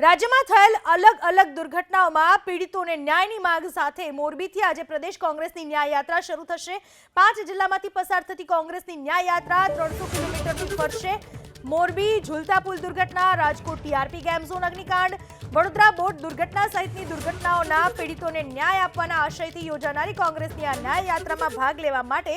રાજ્યમાં થયેલ અલગ અલગ દુર્ઘટનાઓમાં પીડિતોને ન્યાયની માંગ સાથે મોરબીથી આજે પ્રદેશ કોંગ્રેસની ન્યાય યાત્રા શરૂ થશે. પાંચ જિલ્લામાંથી પસાર થતી કોંગ્રેસની ન્યાય યાત્રા ત્રણસો કિલોમીટરથી ફરશે. મોરબી, ઝુલતા પુલ દુર્ઘટના, રાજકોટ ટીઆરપી ગેમ ઝોન અગ્નિકાંડ વડોદરા બોટ દુર્ઘટના સહિતની દુર્ઘટનાઓના પીડિતોને ન્યાય આપવાના આશયથી યોજાનારી કોંગ્રેસની આ ન્યાય યાત્રામાં ભાગ લેવા માટે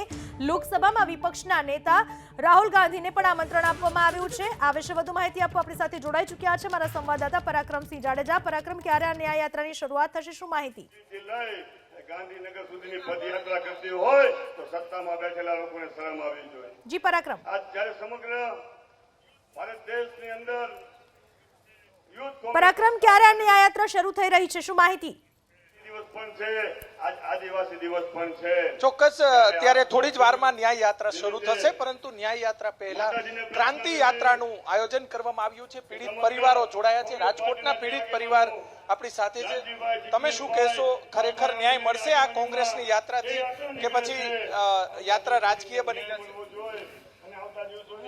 લોકસભામાં વિપક્ષના નેતા રાહુલ ગાંધીને પણ આમંત્રણ આપવામાં આવ્યું છે. આ વિશે વધુ માહિતી આપવા આપણી સાથે જોડાઈ ચૂક્યા છે મારા સંવાદદાતા પરાક્રમસિંહ જાડેજા. પરાક્રમ ક્યારે આ ન્યાય યાત્રાની શરૂઆત થશે? શું માહિતી? ગાંધીનગર સુધીની પદયાત્રા કરતી હોય તો સત્તામાં બેઠેલા લોકોને શરમ આવી જોઈએ જી પરાક્રમ. આજ જયારે સમગ્ર ભારત દેશની અંદર પરાક્રમ ક્યારે આ ન્યાય યાત્રા શરૂ થઈ રહી છે? શું માહિતી? ચોક્કસ ત્યારે થોડી જ વારમાં ન્યાય યાત્રા શરૂ થશે, પરંતુ ન્યાય યાત્રા પહેલા ક્રાંતિ યાત્રાનું આયોજન કરવામાં આવ્યું છે. પીડિત પરિવારો જોડાયા છે. રાજકોટના પીડિત પરિવાર આપણી સાથે છે. તમે શું કહેશો? ખરેખર ન્યાય મળશે આ કોંગ્રેસની યાત્રાથી કે પછી યાત્રા રાજકીય બની જશે?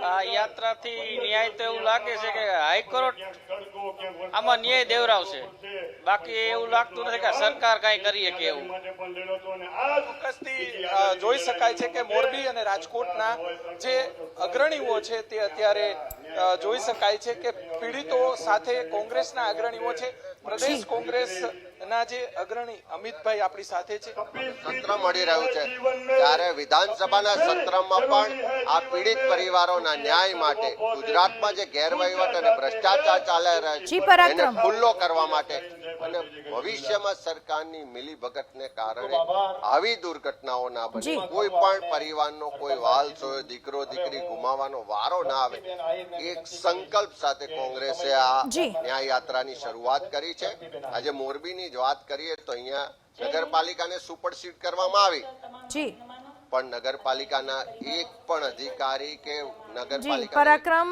આ યાત્રાથી ન્યાય તો એવું લાગે છે કે હાઈકોર્ટ આમાં ન્યાય દેવરાવશે. બાકી એવું લાગતું નથી કે સરકાર કાંઈ કરી શકે એવું. ચોક્કસથી જોઈ શકાય છે કે મોરબી અને રાજકોટના જે અગ્રણીઓ છે તે અત્યારે જોઈ શકાય છે કે પીડિતો સાથે કોંગ્રેસના અગ્રણીઓ છે. પ્રદેશ કોંગ્રેસના જે અગ્રણી અમિતભાઈ આપણી સાથે છે. સત્ર મળી રહ્યું છે. ત્યારે વિધાનસભાના સત્રમાં પણ આ પીડિત પરિવારોના ન્યાય માટે ગુજરાતમાં જે ગેરવહીવટ અને ભ્રષ્ટાચાર ચાલી રહ્યા છે એને ખુલ્લો કરવા માટે અને ભવિષ્યમાં સરકારની મિલીભગતને કારણે આવી દુર્ઘટનાઓ ના બને. કોઈ પણ પરિવારનો કોઈ વાલ સોયો દીકરો દીકરી ગુમાવવાનો વારો ના આવે એક સંકલ્પ સાથે કોંગ્રેસે આ. ન્યાય યાત્રાની શરૂઆત કરી છે. આજે મોરબીની જ વાત કરીએ તો અહીંયા નગરપાલિકાને સુપરસીડ કરવામાં આવી. પણ નગરપાલિકાના એક પણ અધિકારી કે નગરપાલિકા પરાક્રમ